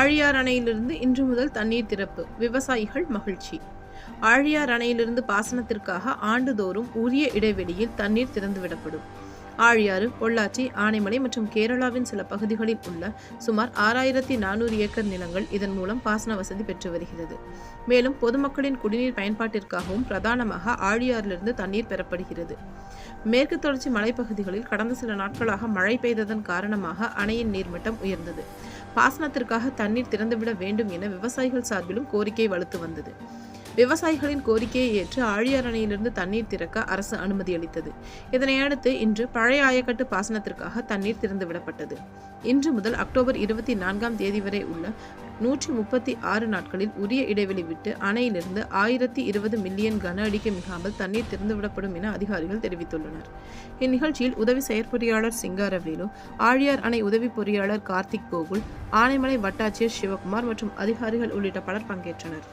ஆழியார் அணையிலிருந்து இன்று முதல் தண்ணீர் திறப்பு. விவசாயிகள் மகிழ்ச்சி. ஆழியார் அணையிலிருந்து பாசனத்திற்காக ஆண்டுதோறும் உரிய இடைவெளியில் தண்ணீர் திறந்துவிடப்படும். ஆழியாறு பொள்ளாச்சி ஆனைமலை மற்றும் கேரளாவின் சில பகுதிகளில் உள்ள சுமார் ஆறாயிரத்தி நானூறு ஏக்கர் நிலங்கள் இதன் மூலம் பாசன வசதி பெற்று வருகிறது. மேலும் பொதுமக்களின் குடிநீர் பயன்பாட்டிற்காகவும் பிரதானமாக ஆழியாறிலிருந்து தண்ணீர் பெறப்படுகிறது. மேற்கு தொடர்ச்சி மலைப்பகுதிகளில் கடந்த சில நாட்களாக மழை பெய்ததன் காரணமாக அணையின் நீர்மட்டம் உயர்ந்தது. பாசனத்திற்காக தண்ணீர் திறந்துவிட வேண்டும் என விவசாயிகள் சார்பிலும் கோரிக்கை வலுத்து வந்தது. விவசாயிகளின் கோரிக்கையை ஏற்று ஆழியார் அணையிலிருந்து தண்ணீர் திறக்க அரசு அனுமதி அளித்தது. இதனையடுத்து இன்று பழைய ஆயக்கட்டு பாசனத்திற்காக தண்ணீர் திறந்துவிடப்பட்டது இன்று முதல் அக்டோபர் இருபத்தி நான்காம் தேதி வரை உள்ள நூற்றி முப்பத்தி ஆறு நாட்களில் உரிய இடைவெளி விட்டு அணையிலிருந்து ஆயிரத்தி இருபது மில்லியன் கன அடிக்கு மிகாமல் தண்ணீர் திறந்துவிடப்படும் என அதிகாரிகள் தெரிவித்துள்ளனர். இந்நிகழ்ச்சியில் உதவி செயற்பொறியாளர் சிங்காரவேலு ஆழியார் அணை உதவி பொறியாளர் கார்த்திக் கோகுல் ஆனைமலை வட்டாட்சியர் சிவகுமார் மற்றும் அதிகாரிகள் உள்ளிட்ட பலர் பங்கேற்றனர்.